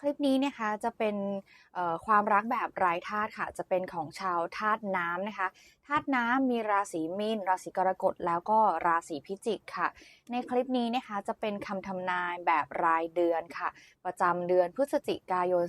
คลิปนี้นะคะจะเป็นความรักแบบไร้ธาตุค่ะ จะเป็นของชาวธาตุน้ำนะคะธาตุน้ำมีราศีมีน ราศีกรกฎแล้วก็ราศีพิจิกค่ะ ในคลิปนี้นะคะจะเป็นคำทำนายแบบรายเดือนค่ะ ประจำเดือนพฤศจิกายน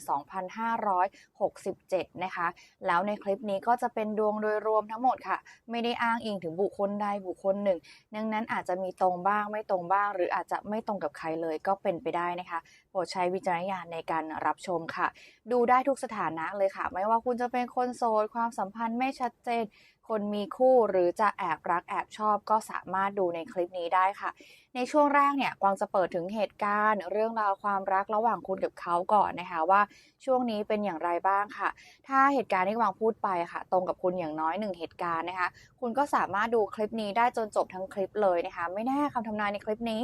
2567 นะคะ แล้วในคลิปนี้ก็จะเป็นดวงโดยรวมทั้งหมดค่ะ ไม่ได้อ้างอิงถึงบุคคลใดบุคคลหนึ่ง ดังนั้นอาจจะมีตรงบ้างไม่ตรงบ้าง หรืออาจจะไม่ตรงกับใครเลยก็เป็นไปได้นะคะโปรดใช้วิจารณญาณในการรับชมค่ะ ดูได้ทุกสถานะเลยค่ะ ไม่ว่าคุณจะเป็นคนโสดความสัมพันธ์ไม่ชัดเจน คนมีคู่หรือจะแอบรักแอบชอบ ก็สามารถดูในคลิปนี้ได้ค่ะ ในช่วงแรกเนี่ยกวางจะเปิดถึงเหตุการณ์ เรื่องราวความรักระหว่างคุณกับเขาก่อนนะคะว่าช่วงนี้เป็นอย่างไรบ้างค่ะ ถ้าเหตุการณ์ที่กวางพูดไปค่ะ ตรงกับคุณอย่างน้อยหนึ่งเหตุการณ์นะคะ คุณก็สามารถดูคลิปนี้ได้จนจบทั้งคลิปเลยนะคะ ไม่แน่คำทำนายในคลิปนี้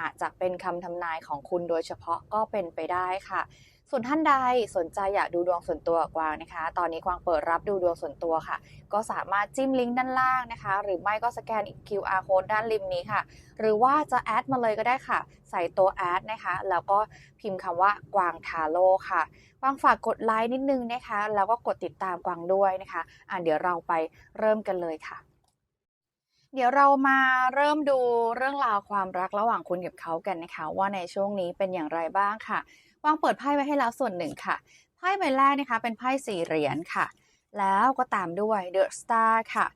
อาจจะเป็นคำทำนายของคุณโดยเฉพาะก็เป็นไปได้ค่ะ ส่วนท่านใดสนใจอยากดูดวงส่วนตัวกวางนะคะ ตอนนี้กวางเปิดรับดูดวงส่วนตัวค่ะ ก็สามารถจิ้มลิงก์ด้านล่างนะคะ หรือไม่ก็สแกน QR code ด้านริมนี้ค่ะ หรือว่าจะแอดมาเลยก็ได้ค่ะ ใส่ตัวแอดนะคะ แล้วก็พิมพ์คำว่ากวางทาโร่ค่ะกวางฝากกดไลค์นิดนึงนะคะ แล้วก็กดติดตามกวางด้วยนะคะ อะเดี๋ยวเราไปเริ่มกันเลยค่ะ เดี๋ยวเรามาเริ่มดูเรื่องราวความรักระหว่างคุณกับเขากันนะคะ ว่าในช่วงนี้เป็นอย่างไรบ้างค่ะวางเปิดไพ่ไว้ให้แล้วส่วนหนึ่งค่ะไพ่ใบแรกนะคะ เป็นไพ่สี่เหรียญค่ะ แล้วก็ตามด้วย The Star ค่ะ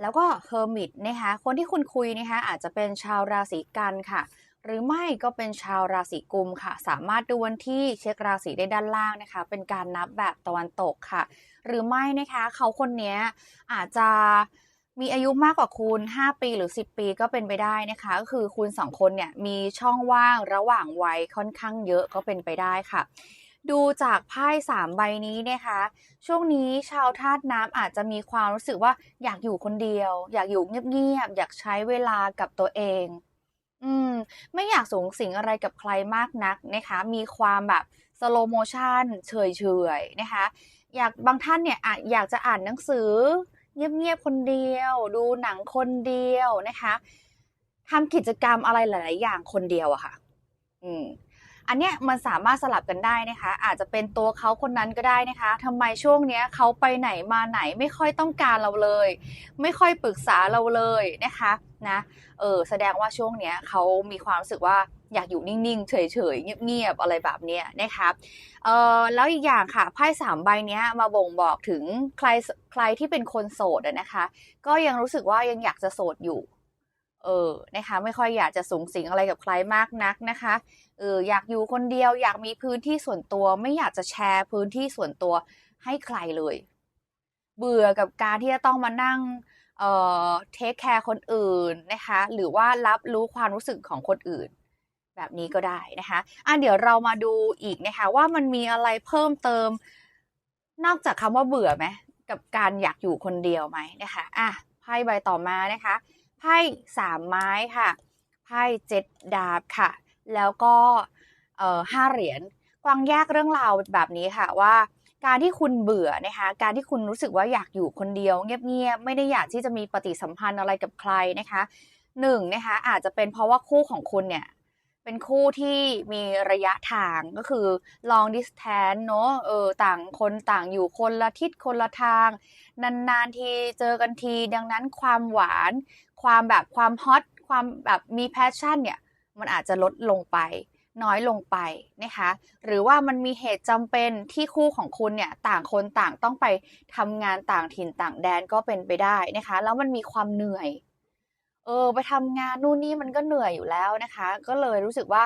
แล้วก็ Hermit นะคะคนที่คุณคุยนะคะอาจจะเป็นชาวราศีกันค่ะ หรือไม่ก็เป็นชาวราศีกุมค่ะ สามารถดูวันที่เช็คราศีได้ด้านล่างนะคะ เป็นการนับแบบตะวันตกค่ะ หรือไม่นะคะ เขาคนนี้อาจจะ มีอายุมากกว่าคุณ5 ปีหรือ 10 ปีก็เป็นไปได้นะคะ ก็คือคุณสองคนเนี่ยมีช่องว่างระหว่างวัยค่อนข้างเยอะก็เป็นไปได้ค่ะ ดูจากไพ่สามใบนี้นะคะ ช่วงนี้ชาวธาตุน้ำอาจจะมีความรู้สึกว่าอยากอยู่คนเดียว อยากอยู่เงียบๆอยากใช้เวลากับตัวเอง อืม ไม่อยากสูงสิงอะไรกับใครมากนักนะคะ มีความแบบสโลโมชันเฉยๆนะคะ อยากบางท่านเนี่ยอะอยากจะอ่านหนังสือ เงียบๆคนเดียว ดูหนังคนเดียวนะคะทำกิจกรรมอะไรหลาย ๆ อย่างคนเดียวอะค่ะ อืมอันเนี้ยมันสามารถสลับกันได้นะคะ อาจจะเป็นตัวเขาคนนั้นก็ได้นะคะทำไมช่วงเนี้ยเขาไปไหนมาไหนไม่ค่อยต้องการเราเลย ไม่ค่อยปรึกษาเราเลยนะคะ นะ เออแสดงว่าช่วงเนี้ยเขามีความรู้สึกว่า อยากอยู่นิ่งๆ เฉยๆ เงียบๆ อะไรแบบเนี้ยนะคะเออแล้วอีกอย่างค่ะไพ่สามใบเนี้ยมาบ่งบอกถึงใครใครที่เป็นคนโสดนะคะ ก็ยังรู้สึกว่ายังอยากจะโสดอยู่เออนะคะไม่ค่อยอยากจะสูงสิงอะไรกับใครมากนักนะคะเอออยากอยู่คนเดียวอยากมีพื้นที่ส่วนตัวไม่อยากจะแชร์พื้นที่ส่วนตัวให้ใครเลย เบื่อกับการที่จะต้องมานั่งเอ่อเทคแคร์คนอื่นนะคะ หรือว่ารับรู้ความรู้สึกของคนอื่น แบบนี้ก็ได้นะคะอะเดี๋ยวเรามาดูอีกนะคะ ว่ามันมีอะไรเพิ่มเติม นอกจากคำว่าเบื่อไหมกับการอยากอยู่คนเดียวไหมนะคะอะไพ่ใบต่อมานะคะไพ่สามไม้ค่ะไพ่เจ็ดดาบค่ะ แล้วก็เอ่อห้าเหรียญกวางแยกเรื่องราวแบบนี้ค่ะว่าการที่คุณเบื่อนะคะ การที่คุณรู้สึกว่าอยากอยู่คนเดียว เงียบๆ ไม่ได้อยากที่จะมีปฏิสัมพันธ์อะไรกับใครนะคะหนึ่งนะคะอาจจะเป็นเพราะว่าคู่ของคุณเนี่ย เป็นคู่ที่มีระยะทางก็คือ long distance เนอะเออต่างคนต่างอยู่คนละทิศคนละทาง นานๆทีเจอกันที ดังนั้นความหวาน ความแบบความฮอตความแบบมีแพชชั่นเนี่ย มันอาจจะลดลงไป น้อยลงไปนะคะ หรือว่ามันมีเหตุจำเป็นที่คู่ของคุณเนี่ย ต่างคนต่างต้องไปทำงานต่างถิ่นต่างแดนก็เป็นไปได้นะคะ แล้วมันมีความเหนื่อย เออ ไปทำงานนู่นนี่มันก็เหนื่อยอยู่แล้วนะคะ ก็เลยรู้สึกว่า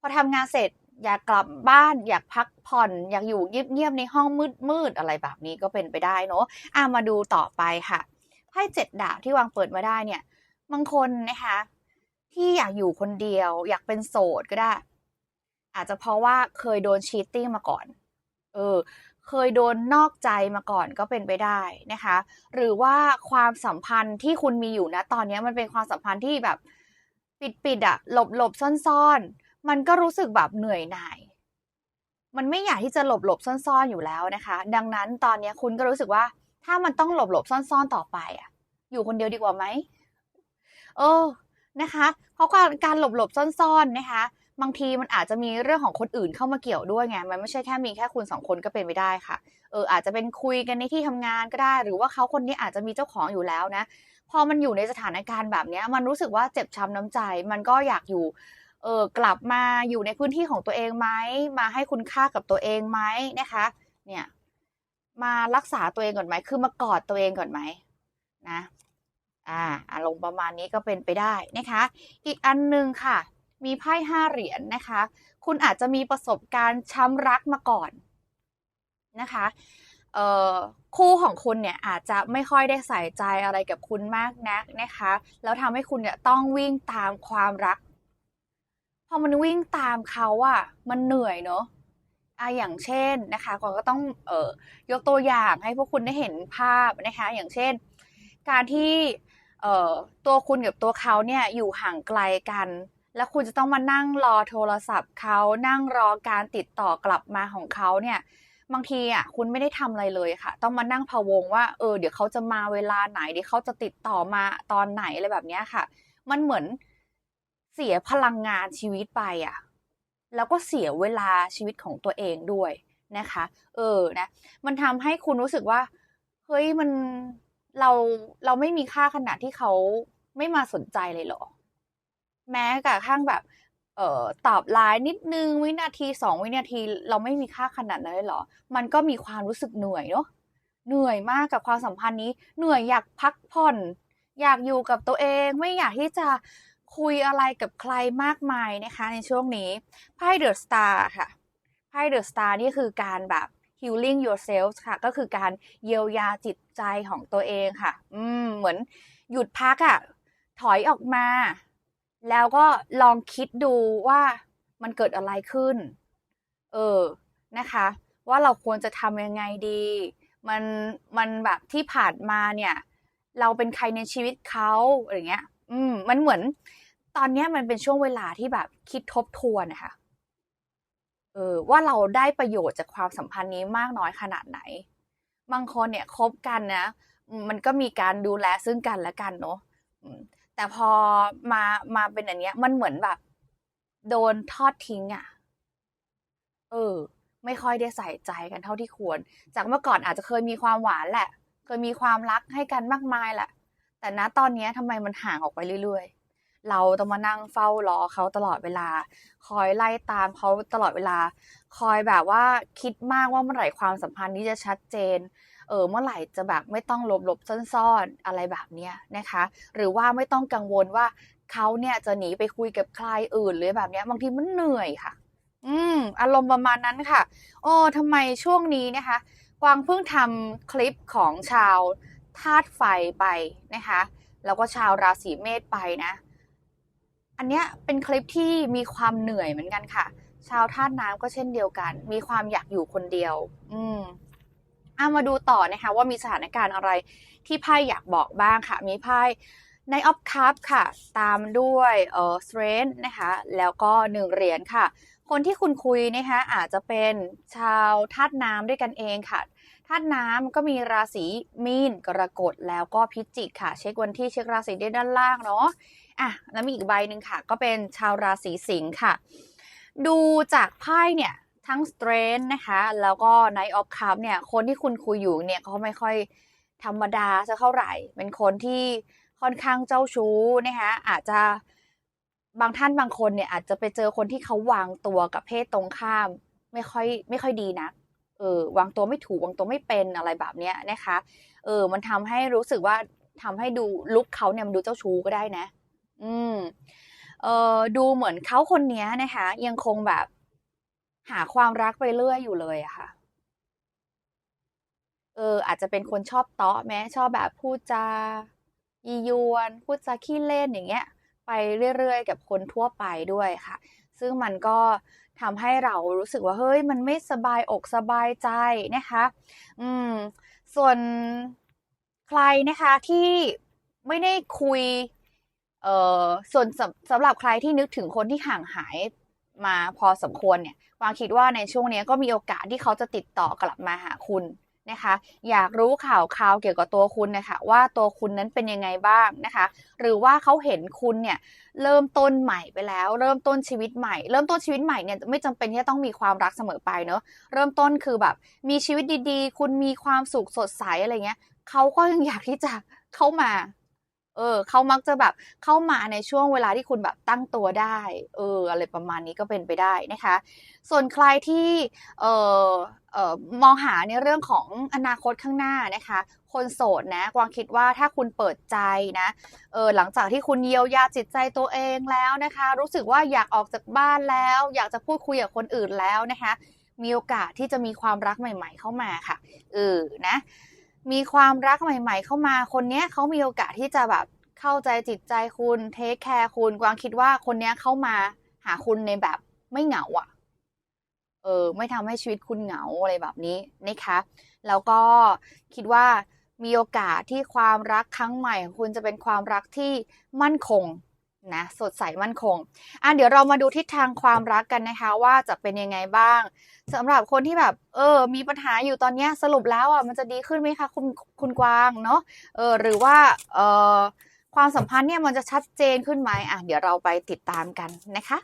พอทำงานเสร็จอยากกลับบ้านอยากพักผ่อนอยากอยู่เงียบๆในห้องมืดๆอะไรแบบนี้ก็เป็นไปได้เนอะอะมาดูต่อไปค่ะไพ่เจ็ดดาบที่วางเปิดมาได้เนี่ยบางคนนะคะ ที่อยากอยู่คนเดียว อยากเป็นโสดก็ได้ อาจจะเพราะว่าเคยโดนชีตติ้งมาก่อน เออ เคยโดนนอกใจมาก่อนก็เป็นไปได้นะคะ หรือว่าความสัมพันธ์ที่คุณมีอยู่นะตอนนี้มันเป็นความสัมพันธ์ที่แบบปิดปิดอะหลบหลบซ่อนๆ มันก็รู้สึกแบบเหนื่อยหน่าย มันไม่อยากที่จะหลบหลบซ่อนๆอยู่แล้วนะคะ ดังนั้นตอนนี้คุณก็รู้สึกว่า ถ้ามันต้องหลบหลบซ่อนๆต่อไปอะอยู่คนเดียวดีกว่าไหมเออนะคะ เพราะการการหลบๆซ่อนๆนะคะ บางทีมันอาจจะมีเรื่องของคนอื่นเข้ามาเกี่ยวด้วยไง มันไม่ใช่แค่มีแค่คุณสองคนก็เป็นไปได้ค่ะ เอออาจจะเป็นคุยกันในที่ทำงานก็ได้ หรือว่าเขาคนนี้อาจจะมีเจ้าของอยู่แล้วนะ พอมันอยู่ในสถานการณ์แบบนี้มันรู้สึกว่าเจ็บช้ำน้ำใจ มันก็อยากอยู่ เออกลับมาอยู่ในพื้นที่ของตัวเองไหม มาให้คุณค่ากับตัวเองไหมนะคะ เนี่ย มารักษาตัวเองก่อนไหม คือมากอดตัวเองก่อนไหมนะ อ่าอารมณ์ประมาณนี้ก็เป็นไปได้นะคะ อีกอันหนึ่งค่ะ มีไพ่ห้าเหรียญนะคะ คุณอาจจะมีประสบการณ์ช้ำรักมาก่อนนะคะคู่ของคุณเนี่ยอาจจะไม่ค่อยได้ใส่ใจอะไรกับคุณมากนักนะคะ แล้วทำให้คุณเนี่ยต้องวิ่งตามความรัก พอมันวิ่งตามเขาอะมันเหนื่อยเนอะอะอย่างเช่นนะคะก่อนก็ต้องเอ่อยกตัวอย่างให้พวกคุณได้เห็นภาพนะคะ อย่างเช่น การที่เอ่อตัวคุณกับตัวเขาเนี่ยอยู่ห่างไกลกัน แล้วคุณจะต้องมานั่งรอโทรศัพท์เขานั่งรอการติดต่อกลับมาของเขาเนี่ยบางทีอะคุณไม่ได้ทำอะไรเลยค่ะ ต้องมานั่งพะวงว่าเออเดี๋ยวเขาจะมาเวลาไหนเดี๋ยวเขาจะติดต่อมาตอนไหนอะไรแบบเนี้ยค่ะ มันเหมือนเสียพลังงานชีวิตไปอะ แล้วก็เสียเวลาชีวิตของตัวเองด้วยนะคะ เออนะ มันทำให้คุณรู้สึกว่า เฮ้ยมันเราเราไม่มีค่าขนาดที่เขาไม่มาสนใจเลยเหรอ แม้กระทั่งแบบเอ่อตอบไลน์นิดนึงวินาทีสองวินาทีเราไม่มีค่าขนาดนั้นเลยเหรอ มันก็มีความรู้สึกเหนื่อยเนาะเหนื่อยมากกับความสัมพันธ์นี้ เหนื่อยอยากพักผ่อน อยากอยู่กับตัวเองไม่อยากที่จะคุยอะไรกับใครมากมายนะคะในช่วงนี้ไพ่เดอะสตาร์ค่ะไพ่เดอะสตาร์นี่คือการแบบ healing yourself ค่ะ ก็คือการเยียวยาจิตใจของตัวเองค่ะ อืมเหมือนหยุดพักอะ่ะ ถอยออกมา แล้วก็ลองคิดดูว่ามันเกิดอะไรขึ้น เออ นะคะ ว่าเราควรจะทำยังไงดี มัน มันแบบที่ผ่านมาเนี่ย เราเป็นใครในชีวิตเขาอะไรเงี้ย อืม มันเหมือน ตอนเนี้ยมันเป็นช่วงเวลาที่แบบคิดทบทวนนะคะเออ ว่าเราได้ประโยชน์จากความสัมพันธ์นี้มากน้อยขนาดไหน บางคนเนี่ยคบกันนะ มันก็มีการดูแลซึ่งกันและกันเนาะ แต่พอมามาเป็นอันเนี้ย มันเหมือนแบบ โดนทอดทิ้งอะ่ะ เออ ไม่ค่อยได้ใส่ใจกันเท่าที่ควร จากเมื่อก่อนอาจจะเคยมีความหวานแหละ เคยมีความรักให้กันมากมายแหละ แต่ณตอนนี้ทำไมมันห่างออกไปเรื่อยๆ เราต้องมานั่งเฝ้ารอเขาตลอดเวลา คอยไล่ตามเขาตลอดเวลา คอยแบบว่าคิดมากว่าเมื่อไหร่ความสัมพันธ์นี้จะชัดเจน เออเมื่อไหร่จะแบบไม่ต้องหลบหลบซ่อนๆอะไรแบบเนี้ยนะคะ หรือว่าไม่ต้องกังวลว่าเขาเนี่ยจะหนีไปคุยกับใครอื่นหรือแบบเนี้ยบางทีมันเหนื่อยค่ะ อืมอารมณ์ประมาณนั้นค่ะโอ้ทำไมช่วงนี้นะคะ กวางเพิ่งทำคลิปของชาวธาตุไฟไปนะคะ แล้วก็ชาวราศีเมษไปนะ อันเนี้ยเป็นคลิปที่มีความเหนื่อยเหมือนกันค่ะ ชาวธาตุน้ำก็เช่นเดียวกัน มีความอยากอยู่คนเดียว อืม อามาดูต่อนะคะว่ามีสถานการณ์อะไรที่ไพ่อยากบอกบ้างค่ะ มีไพ่ในออฟคัพค่ะ ตามด้วยเออ strength นะคะ แล้วก็หนึ่งเหรียญค่ะ คนที่คุณคุยนะคะอาจจะเป็นชาวธาตุน้ำด้วยกันเองค่ะธาตุน้ำก็มีราศีมีนกรกฎแล้วก็พิจิกค่ะ เช็ควันที่เช็คราศีได้ด้านล่างเนาะอะแล้วมีอีกใบหนึ่งค่ะ ก็เป็นชาวราศีสิงค์ค่ะ ดูจากไพ่เนี่ย ทั้ง Strength นะคะ แล้วก็ night of cup เนี่ย คนที่คุณคุยอยู่เนี่ยเขาไม่ค่อยธรรมดาสักเท่าไหร่ เป็นคนที่ค่อนข้างเจ้าชู้นะคะอาจจะบางท่านบางคนเนี่ยอาจจะไปเจอคนที่เขาวางตัวกับเพศตรงข้าม ไม่ค่อยไม่ค่อยดีนะเออวางตัวไม่ถูกวางตัวไม่เป็นอะไรแบบเนี้ยนะคะเออมันทำให้รู้สึกว่าทำให้ดูลุคเขาเนี่ยมันดูเจ้าชู้ก็ได้นะ อืมเออดูเหมือนเขาคนนี้นะคะ ยังคงแบบ หาความรักไปเรื่อยอยู่เลยอะค่ะ เออ อาจจะเป็นคนชอบเตาะแม้ชอบแบบพูดจายียวนพูดจาขี้เล่นอย่างเงี้ย ไปเรื่อยๆ กับคนทั่วไปด้วยค่ะ ซึ่งมันก็ทำให้เรารู้สึกว่าเฮ้ย มันไม่สบายอกสบายใจนะคะ อืม ส่วนใครนะคะที่ไม่ได้คุย เอ่อ ส่วนสำสำหรับใครที่นึกถึงคนที่ห่างหาย มาพอสมควรเนี่ย วางคิดว่าในช่วงนี้ก็มีโอกาสที่เขาจะติดต่อกลับมาหาคุณนะคะ อยากรู้ข่าวคราวเกี่ยวกับตัวคุณนะคะว่าตัวคุณนั้นเป็นยังไงบ้างนะคะ หรือว่าเขาเห็นคุณเนี่ยเริ่มต้นใหม่ไปแล้ว เริ่มต้นชีวิตใหม่ เริ่มต้นชีวิตใหม่เนี่ยไม่จำเป็นที่จะต้องมีความรักเสมอไปเนอะเริ่มต้นคือแบบ มีชีวิตดีๆ คุณมีความสุขสดใสอะไรเงี้ยเขาก็ยังอยากที่จะเข้ามา เออเขามักจะแบบเข้ามาในช่วงเวลาที่คุณแบบตั้งตัวได้ เออ อะไรประมาณนี้ก็เป็นไปได้นะคะ ส่วนใครที่เออเอ่อมองหาในเรื่องของอนาคตข้างหน้านะคะ คนโสดนะกวางคิดว่าถ้าคุณเปิดใจนะเออหลังจากที่คุณเยียวยาจิตใจตัวเองแล้วนะคะ รู้สึกว่าอยากออกจากบ้านแล้ว อยากจะพูดคุยกับคนอื่นแล้วนะคะ มีโอกาสที่จะมีความรักใหม่ ๆ เข้ามาค่ะเออนะ มีความรักใหม่ ๆ เข้ามาคนเนี้ยเขามีโอกาสที่จะแบบเข้าใจจิตใจคุณเทคแคร์คุณกวางคิดว่าคนเนี้ยเข้ามาหาคุณในแบบไม่เหงาอะ เออ ไม่ทำให้ชีวิตคุณเหงาอะไรแบบนี้นะคะ แล้วก็คิดว่ามีโอกาสที่ความรักครั้งใหม่ของคุณจะเป็นความรักที่มั่นคง นะสดใสมั่นคงอะเดี๋ยวเรามาดูทิศทางความรักกันนะคะว่าจะเป็นยังไงบ้างสำหรับคนที่แบบเออมีปัญหาอยู่ตอนเนี้ยสรุปแล้วอะมันจะดีขึ้นไหมคะคุณคุณกวางเนาะเออหรือว่าเออความสัมพันธ์เนี่ยมันจะชัดเจนขึ้นไหมอะเดี๋ยวเราไปติดตามกันนะคะ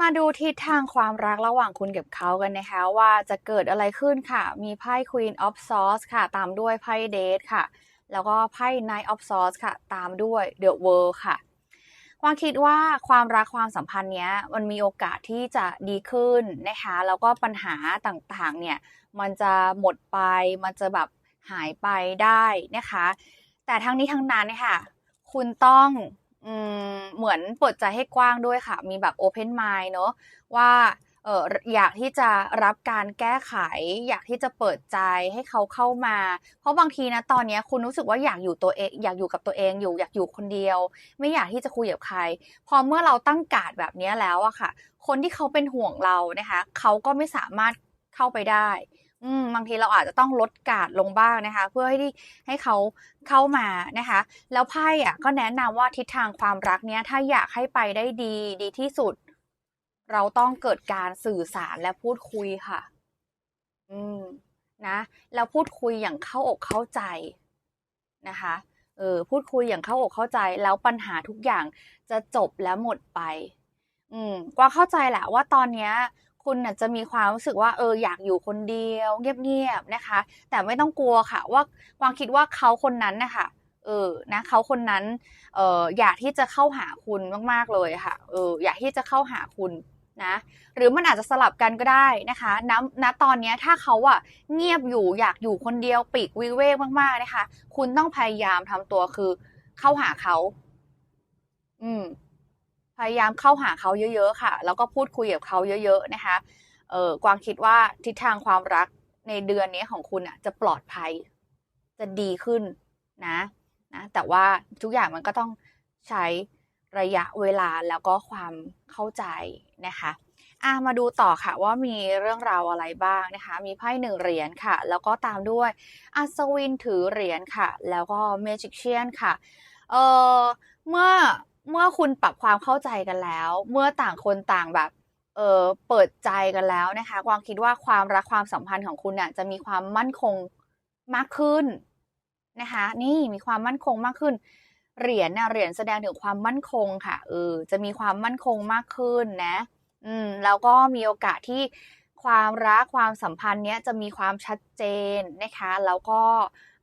มาดูทิศทางความรักระหว่างคุณกับเขากันนะคะ ว่าจะเกิดอะไรขึ้นค่ะ มีไพ่ Queen of Swords ค่ะ ตามด้วยไพ่ Date ค่ะ แล้วก็ไพ่ Knight of Swords ค่ะ ตามด้วย The World ค่ะ วามคิดว่าความรักความสัมพันธ์เนี้ยมันมีโอกาสที่จะดีขึ้นนะคะแล้วก็ปัญหาต่างๆเนี่ยมันจะหมดไปมันจะแบบหายไปได้นะคะ แต่ทั้งนี้ทั้งนั้นเนี่ยค่ะคุณต้องอเหมือนเปิดใจให้กว้างด้วยค่ะ มีแบบ open mind เนาะว่า เอออยากที่จะรับการแก้ไข อยากที่จะเปิดใจให้เขาเข้ามา เพราะบางทีนะตอนนี้คุณรู้สึกว่าอยากอยู่ตัวเอง อยากอยู่กับตัวเองอยู่อยากอยู่คนเดียว ไม่อยากที่จะคุยกับใคร พอเมื่อเราตั้งการ์ดแบบนี้แล้วอะค่ะ คนที่เขาเป็นห่วงเรานะคะเขาก็ไม่สามารถเข้าไปได้บางทีเราอาจจะต้องลดกาดลงบ้างนะคะ เพื่อให้ที่ให้เขาเข้ามานะคะ แล้วไพ่อะก็แนะนำว่าทิศทางความรักเนี้ยถ้าอยากให้ไปได้ดีดีที่สุด เราต้องเกิดการสื่อสารและพูดคุยค่ะ อืม นะแล้วพูดคุยอย่างเข้าอกเข้าใจนะคะ เออ พูดคุยอย่างเข้าอกเข้าใจ แล้วปัญหาทุกอย่างจะจบและหมดไป อืมกว่าเข้าใจแหละว่าตอนเนี้ย คุณน่ะจะมีความรู้สึกว่าเอออยากอยู่คนเดียว เงียบๆนะคะ แต่ไม่ต้องกลัวค่ะ ว่ากวางคิดว่าเขาคนนั้นนะคะเออ นะเขาคนนั้น เอออยากที่จะเข้าหาคุณมาก ๆ เลยค่ะ เออ อยากที่จะเข้าหาคุณ นะหรือมันอาจจะสลับกันก็ได้นะคะณณตอนนี้ถ้าเขาอะเงียบอยู่อยากอยู่คนเดียวปีกวิเวกมากๆนะคะ คุณต้องพยายามทำตัวคือ เข้าหาเขา อืม พยายามเข้าหาเขาเยอะ ๆ ค่ะ แล้วก็พูดคุยกับเขาเยอะ ๆ นะคะ เออกวางคิดว่าทิศทางความรักในเดือนนี้ของคุณอะจะปลอดภัย จะดีขึ้นนะนะแต่ว่าทุกอย่างมันก็ต้องใช้ ระยะเวลาแล้วก็ความเข้าใจนะคะอะมาดูต่อค่ะว่ามีเรื่องราวอะไรบ้างนะคะ มีไพ่หนึ่งเหรียญค่ะ แล้วก็ตามด้วยอัศวินถือเหรียญค่ะ แล้วก็เมจิกเชียนค่ะเออเมื่อเมื่อคุณปรับความเข้าใจกันแล้ว เมื่อต่างคนต่างแบบเออเปิดใจกันแล้วนะคะกวางคิดว่าความรักความสัมพันธ์ของคุณน่ะจะมีความมั่นคงมากขึ้นนะคะ นี่มีความมั่นคงมากขึ้น เหรียญน่ะเหรียญแสดงถึงความมั่นคงค่ะเออจะมีความมั่นคงมากขึ้นนะ อืมแล้วก็มีโอกาสที่ความรักความสัมพันธ์เนี้ยจะมีความชัดเจนนะคะ แล้วก็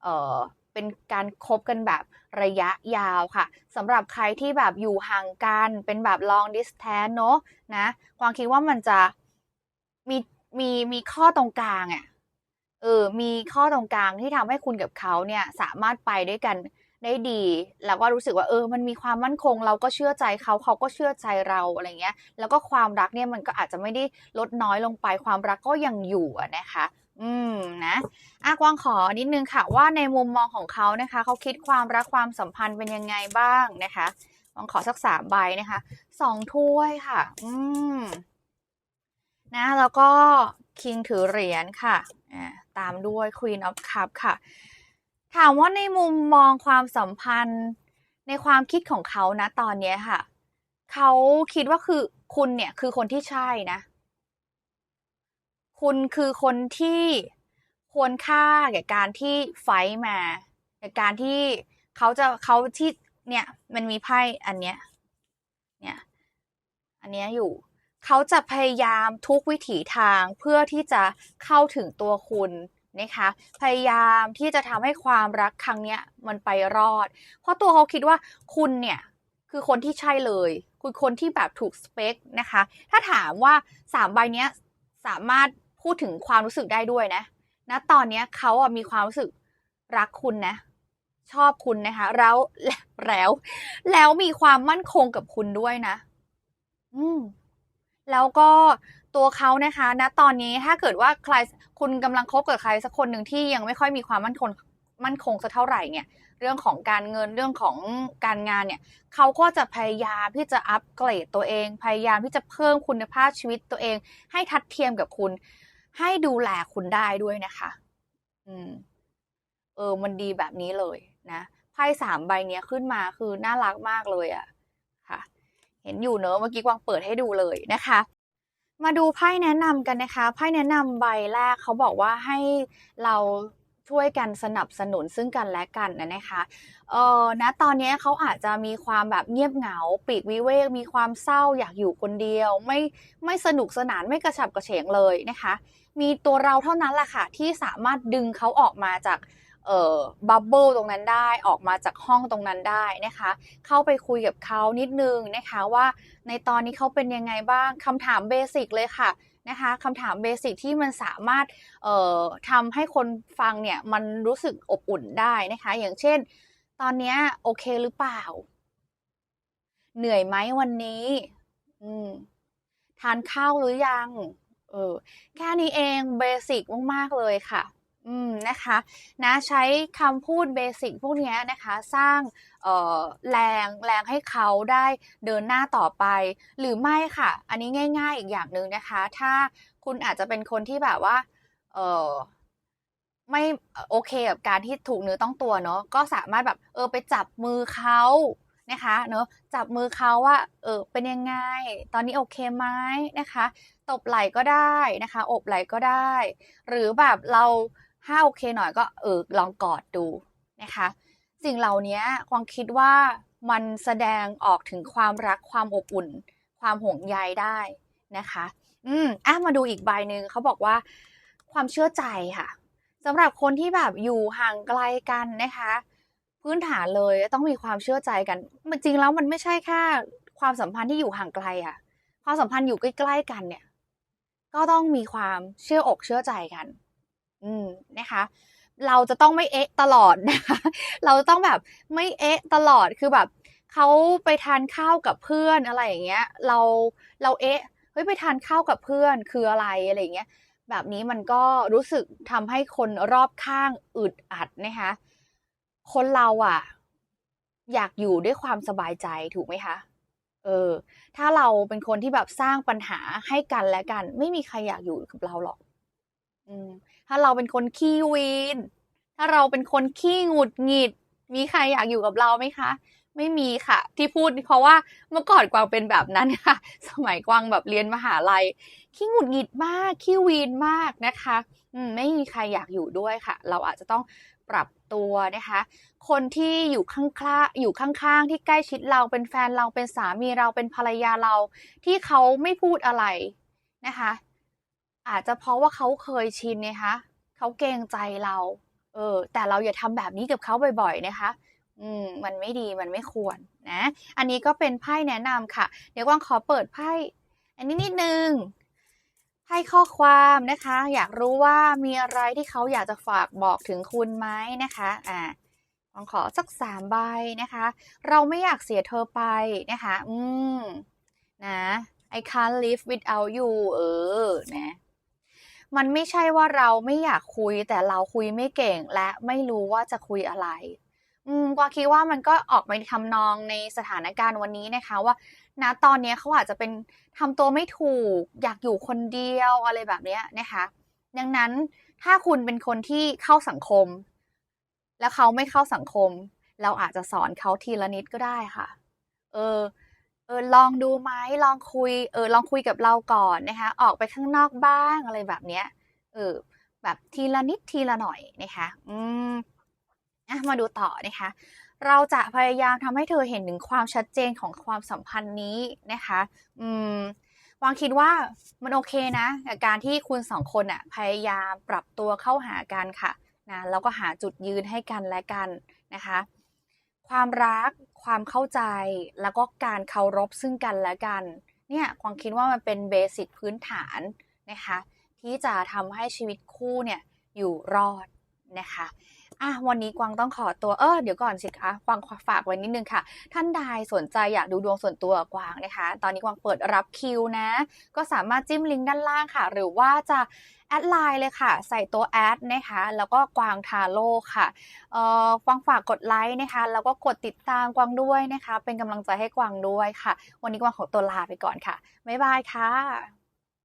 เออเป็นการคบกันแบบระยะยาวค่ะสำหรับใครที่แบบอยู่ห่างกันเป็นแบบ long distance เนอะนะความคิดว่ามันจะมีมีมีข้อตรงกลางอะเออมีข้อตรงกลางที่ทำให้คุณกับเขาเนี่ยสามารถไปด้วยกัน ได้ดี แล้วก็รู้สึกว่าเออ มันมีความมั่นคง เราก็เชื่อใจเขาเขาก็เชื่อใจเราอะไรเงี้ย แล้วก็ความรักเนี่ยมันก็อาจจะไม่ได้ลดน้อยลงไป ความรักก็ยังอยู่นะคะ อืมนะอากวางขอนิดนึงค่ะว่าในมุมมองของเขานะคะเขาคิดความรักความสัมพันธ์เป็นยังไงบ้างนะคะวางขอสักสามใบนะคะสองถ้วยค่ะ อืมนะแล้วก็คิงถือเหรียญค่ะ ตามด้วย Queen of Cup ค่ะ ถามว่าในมุมมองความสัมพันธ์ในความคิดของเขานะตอนนี้ค่ะ เขาคิดว่าคือคุณเนี่ยคือคนที่ใช่นะ คุณคือคนที่ควรค่าแก่การที่ไฟท์มาแก่การที่เขาจะเขาที่เนี่ย มันมีไพ่อันเนี้ย เนี่ย อันเนี้ยอยู่ เขาจะพยายามทุกวิถีทางเพื่อที่จะเข้าถึงตัวคุณ นะคะ พยายามที่จะทำให้ความรักครั้งเนี้ยมันไปรอด เพราะตัวเขาคิดว่าคุณเนี่ยคือคนที่ใช่เลย คุณคนที่แบบถูกสเปคนะคะ ถ้าถามว่าสามใบเนี้ยสามารถพูดถึงความรู้สึกได้ด้วยนะณตอนเนี้ยเขาอะมีความรู้สึกรักคุณนะ ชอบคุณนะคะ แล้วแล้วแล้วมีความมั่นคงกับคุณด้วยนะ อืม แล้วก็ตัวเขานะคะณตอนนี้ถ้าเกิดว่าใครคุณกำลังคบกับใครสักคนหนึ่งที่ยังไม่ค่อยมีความมั่นคงมั่นคงสักเท่าไหร่เนี่ย เรื่องของการเงินเรื่องของการงานเนี่ยเขาก็จะพยายามที่จะอัปเกรดตัวเอง พยายามที่จะเพิ่มคุณภาพชีวิตตัวเอง ให้ทัดเทียมกับคุณ ให้ดูแลคุณได้ด้วยนะคะ อืม เออ มันดีแบบนี้เลยนะไพ่สามใบเนี้ยขึ้นมาคือน่ารักมากเลยอะ่ะ เห็นอยู่เนอะเมื่อกี้กวางเปิดให้ดูเลยนะคะ มาดูไพ่แนะนำกันนะคะไพ่แนะนำใบแรกเขาบอกว่าให้เราช่วยกันสนับสนุนซึ่งกันและกันนะนะคะเออณตอนนี้เขาอาจจะมีความแบบเงียบเหงาปีกวิเวกมีความเศร้าอยากอยู่คนเดียว ไม่ไม่สนุกสนานไม่กระฉับกระเฉงเลยนะคะ มีตัวเราเท่านั้นแหละค่ะที่สามารถดึงเขาออกมาจาก เอ่อบับเบิลตรงนั้นได้ออกมาจากห้องตรงนั้นได้นะคะ เข้าไปคุยกับเขานิดนึงนะคะว่าในตอนนี้เขาเป็นยังไงบ้างคำถามเบสิกเลยค่ะนะคะคำถามเบสิกที่มันสามารถเอ่อทำให้คนฟังเนี่ยมันรู้สึกอบอุ่นได้นะคะ อย่างเช่น ตอนนี้โอเคหรือเปล่า เหนื่อยไหมวันนี้อืมทานข้าวหรือยัง เออแค่นี้เองเบสิกมาก ๆ เลยค่ะ อืมนะคะนะใช้คำพูดเบสิกพวกนี้นะคะสร้างเออแรงแรงให้เขาได้เดินหน้าต่อไป หรือไม่ค่ะ อันนี้ง่าย ๆ อีกอย่างหนึ่งนะคะ ถ้าคุณอาจจะเป็นคนที่แบบว่าเออไม่โอเคกับการที่ถูกเนื้อต้องตัวเนาะก็สามารถแบบเออไปจับมือเขานะคะเนาะจับมือเขาว่าเออเป็นยังไง ตอนนี้โอเคไหมนะคะ ตบไหล่ก็ได้นะคะ อบไหล่ก็ได้ หรือแบบเรา ถ้าโอเคหน่อยก็เออลองกอดดูนะคะ สิ่งเหล่านี้ควางคิดว่ามันแสดงออกถึงความรักความอบอุ่น ความห่วงใยได้นะคะ อืมอะมาดูอีกใบหนึ่งเขาบอกว่า ความเชื่อใจค่ะสำหรับคนที่แบบอยู่ห่างไกลกันนะคะ พื้นฐานเลยต้องมีความเชื่อใจกันจริงแล้วมันไม่ใช่แค่ความสัมพันธ์ที่อยู่ห่างไกลอะความสัมพันธ์อยู่ใกล้ๆกันเนี่ย ก็ต้องมีความเชื่ออกเชื่อใจกัน อืมนะคะ เราจะต้องไม่เอ๊ะตลอดนะคะ เราต้องแบบไม่เอ๊ะตลอดคือแบบเขาไปทานข้าวกับเพื่อนอะไรอย่างเงี้ย เราเราเอ๊ะเฮ้ยไปทานข้าวกับเพื่อนคืออะไรอะไรอย่างเงี้ยแบบนี้มันก็รู้สึกทำให้คนรอบข้างอึดอัดนะคะ คนเราอะ อยากอยู่ด้วยความสบายใจถูกไหมคะเออ ถ้าเราเป็นคนที่แบบสร้างปัญหาให้กันและกัน ไม่มีใครอยากอยู่กับเราหรอก อืม ถ้าเราเป็นคนขี้วีน ถ้าเราเป็นคนขี้หงุดหงิด มีใครอยากอยู่กับเราไหมคะ ไม่มีค่ะ ที่พูดเพราะว่าเมื่อก่อนกวางเป็นแบบนั้นค่ะ สมัยกวางแบบเรียนมหาลัย ขี้หงุดหงิดมาก ขี้วีนมากนะคะอืไม่มีใครอยากอยู่ด้วยค่ะ เราอาจจะต้องปรับตัวนะคะ คนที่อยู่ข้างๆอยู่ข้างๆ ที่ใกล้ชิดเราเป็นแฟนเราเป็นสามีเราเป็นภรรยาเรา ที่เขาไม่พูดอะไรนะคะ อาจจะเพราะว่าเขาเคยชินนะคะเขาเกรงใจเรา เออ แต่เราอย่าทำแบบนี้กับเขาบ่อย ๆ นะคะ อืม มันไม่ดีมันไม่ควรนะ อันนี้ก็เป็นไพ่แนะนำค่ะ เดี๋ยวกวางขอเปิดไพ่ อันนี้นิดนึงไพ่ข้อความนะคะ อยากรู้ว่ามีอะไรที่เขาอยากจะฝากบอกถึงคุณไหมนะคะ อ่าลองขอสักสามใบนะคะ เราไม่อยากเสียเธอไปนะคะ อืม นะ I can't live without you เออ นะ มันไม่ใช่ว่าเราไม่อยากคุย แต่เราคุยไม่เก่งและไม่รู้ว่าจะคุยอะไร อืมกวาคิดว่ามันก็ออกมาทำนองในสถานการณ์วันนี้นะคะว่าณตอนนี้เขาอาจจะเป็นทำตัวไม่ถูก อยากอยู่คนเดียวอะไรแบบเนี้ยนะคะ ดังนั้นถ้าคุณเป็นคนที่เข้าสังคม แล้วเขาไม่เข้าสังคม เราอาจจะสอนเขาทีละนิดก็ได้ค่ะ เออ เออลองดูไหมลองคุยเออลองคุยกับเราก่อนนะคะ ออกไปข้างนอกบ้างอะไรแบบเนี้ยเออแบบทีละนิดทีละหน่อยนะคะอืมอะมาดูต่อนะคะ เราจะพยายามทำให้เธอเห็นถึงความชัดเจนของความสัมพันธ์นี้นะคะ อืมวางคิดว่ามันโอเคนะกับการที่คุณสองคนอะพยายามปรับตัวเข้าหากันค่ะนะแล้วก็หาจุดยืนให้กันและกันนะคะ ความรัก ความเข้าใจ แล้วก็การเคารพซึ่งกันและกัน เนี่ยควางคิดว่ามันเป็นเบสิกพื้นฐานนะคะ ที่จะทำให้ชีวิตคู่เนี่ยอยู่รอดนะคะ อะวันนี้กวางต้องขอตัวเออเดี๋ยวก่อนสิคะกวางฝากไว้นิดนึงค่ะ ท่านใดสนใจอยากดูดวงส่วนตัวกวางนะคะ ตอนนี้กวางเปิดรับคิวนะ ก็สามารถจิ้มลิงก์ด้านล่างค่ะ หรือว่าจะแอดไลน์เลยค่ะ ใส่ตัวแอดนะคะ แล้วก็กวางทาโร่ค่ะเอ่อกวางฝากกดไลค์นะคะ แล้วก็กดติดตามกวางด้วยนะคะ เป็นกำลังใจให้กวางด้วยค่ะ วันนี้กวางขอตัวลาไปก่อนค่ะบ๊ายบายค่ะ